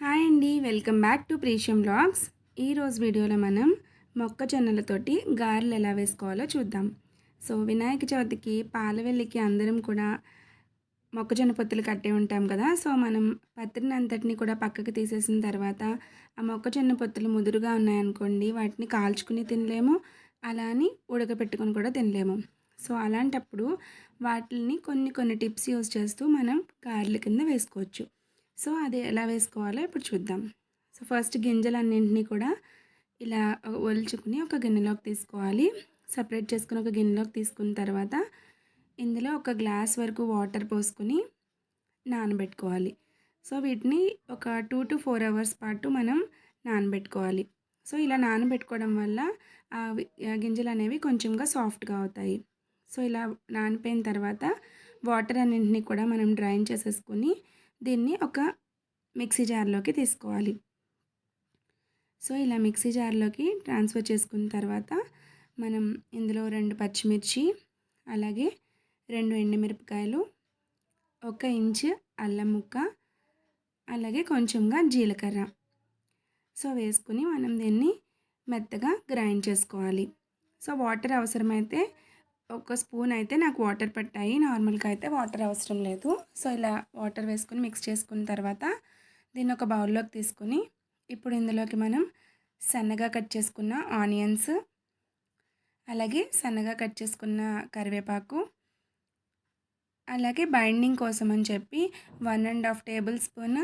Hi అండి welcome back to Precium blogs ఈరోజు వీడియోలో మనం మొక్కజొన్నలతోటి గారెలు ఎలా వేసుకోవాలో చూద్దాం. సో వినాయక చవితికి పాలవెల్లికి అందరం కూడా మొక్కజొన్న పొత్తులు కట్టే ఉంటాం కదా. సో మనం పత్రిని అంతటిని కూడా పక్కకి తీసేసిన తర్వాత ఆ మొక్కజొన్న పొత్తులు ముదురుగా ఉన్నాయనుకోండి వాటిని కాల్చుకుని తినలేము. అలా అని ఉడకపెట్టుకొని కూడా తినలేము. సో అలాంటప్పుడు వాటిని కొన్ని కొన్ని టిప్స్ యూజ్ చేస్తూ మనం గారెల కింద వేసుకోవచ్చు. సో అది ఎలా వేసుకోవాలో ఇప్పుడు చూద్దాం. సో ఫస్ట్ గింజలన్నింటినీ కూడా ఇలా ఒలుచుకుని ఒక గిన్నెలోకి తీసుకోవాలి. సపరేట్ చేసుకుని ఒక గిన్నెలోకి తీసుకున్న తర్వాత ఇందులో ఒక గ్లాస్ వరకు వాటర్ పోసుకుని నానబెట్టుకోవాలి. సో వీటిని ఒక టూ టు ఫోర్ అవర్స్ పాటు మనం నానబెట్టుకోవాలి. సో ఇలా నానబెట్టుకోవడం వల్ల ఆ గింజలు అనేవి కొంచెంగా సాఫ్ట్గా అవుతాయి. సో ఇలా నానిపోయిన తర్వాత వాటర్ అన్నింటినీ కూడా మనం డ్రైన్ చేసేసుకుని దీన్ని ఒక మిక్సీ జార్లోకి తీసుకోవాలి. సో ఇలా మిక్సీ జార్లోకి ట్రాన్స్ఫర్ చేసుకున్న తర్వాత మనం ఇందులో రెండు పచ్చిమిర్చి అలాగే రెండు ఎండుమిరపకాయలు ఒక ఇంచు అల్లం ముక్క అలాగే కొంచెంగా జీలకర్ర. సో వేసుకుని మనం దీన్ని మెత్తగా గ్రైండ్ చేసుకోవాలి. సో వాటర్ అవసరమైతే ఒక స్పూన్ అయితే నాకు వాటర్ పట్టాయి. నార్మల్గా అయితే వాటర్ అవసరం లేదు. సో ఇలా వాటర్ వేసుకుని మిక్స్ చేసుకున్న తర్వాత దీన్ని ఒక బౌల్లోకి తీసుకుని ఇప్పుడు ఇందులోకి మనం సన్నగా కట్ చేసుకున్న ఆనియన్స్ అలాగే సన్నగా కట్ చేసుకున్న కరివేపాకు అలాగే బైండింగ్ కోసం అని చెప్పి one and half tablespoon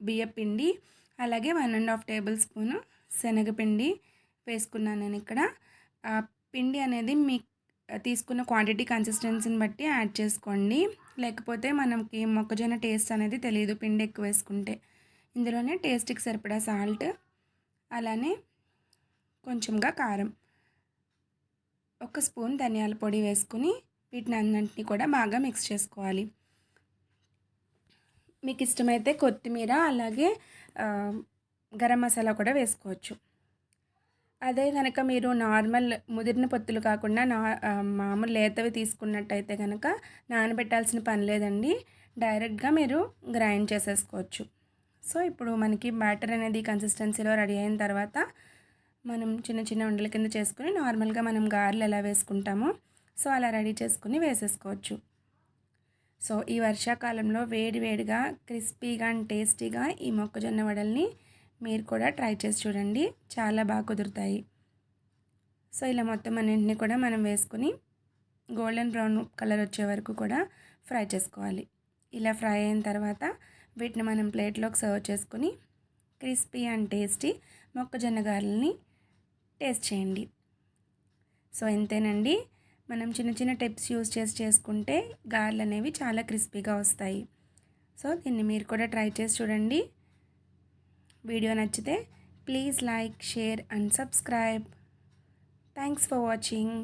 బియ్యపిండి అలాగే one and half tablespoon శనగపిండి వేసుకున్నాను నేను ఇక్కడ. పిండి అనేది మీ తీసుకున్న క్వాంటిటీ కన్సిస్టెన్సీని బట్టి యాడ్ చేసుకోండి. లేకపోతే మనకి మొక్కజొన్న టేస్ట్ అనేది తెలియదు పిండి ఎక్కువ వేసుకుంటే. ఇందులోనే టేస్ట్కి సరిపడా సాల్ట్ అలానే కొంచెంగా కారం. ఒక స్పూన్ ధనియాల పొడి వేసుకుని వీటిని అన్నింటినీ కూడా బాగా మిక్స్ చేసుకోవాలి. మీకు ఇష్టమైతే కొత్తిమీర అలాగే గరం మసాలా కూడా వేసుకోవచ్చు. అదే కనుక మీరు నార్మల్ ముదిరిన పొత్తులు కాకుండా నా మామూలు లేతవి తీసుకున్నట్టయితే కనుక నానబెట్టాల్సిన పని లేదండి. డైరెక్ట్గా మీరు గ్రైండ్ చేసేసుకోవచ్చు. సో ఇప్పుడు మనకి బ్యాటర్ అనేది కన్సిస్టెన్సీలో రెడీ అయిన తర్వాత మనం చిన్న చిన్న ఉండల కింద చేసుకుని నార్మల్గా మనం గారెలు ఎలా వేసుకుంటామో సో అలా రెడీ చేసుకుని వేసేసుకోవచ్చు. సో ఈ వర్షాకాలంలో వేడి వేడిగా క్రిస్పీగా అండ్ టేస్టీగా ఈ మొక్కజొన్న వడల్ని మీరు కూడా ట్రై చేసి చూడండి. చాలా బాగా కుదురుతాయి. సో ఇలా మొత్తం అన్నింటినీ కూడా మనం వేసుకుని గోల్డెన్ బ్రౌన్ కలర్ వచ్చే వరకు కూడా ఫ్రై చేసుకోవాలి. ఇలా ఫ్రై అయిన తర్వాత వీటిని మనం ప్లేట్లోకి సర్వ్ చేసుకుని క్రిస్పీ అండ్ టేస్టీ మొక్కజొన్న గారెల్ని టేస్ట్ చేయండి. సో ఇంతేనండి. మనం చిన్న చిన్న టిప్స్ యూస్ చేసి చేసుకుంటే గారెలు అనేవి చాలా క్రిస్పీగా వస్తాయి. సో దీన్ని మీరు కూడా ట్రై చేసి చూడండి. వీడియో నచ్చితే please like share and subscribe. Thanks for watching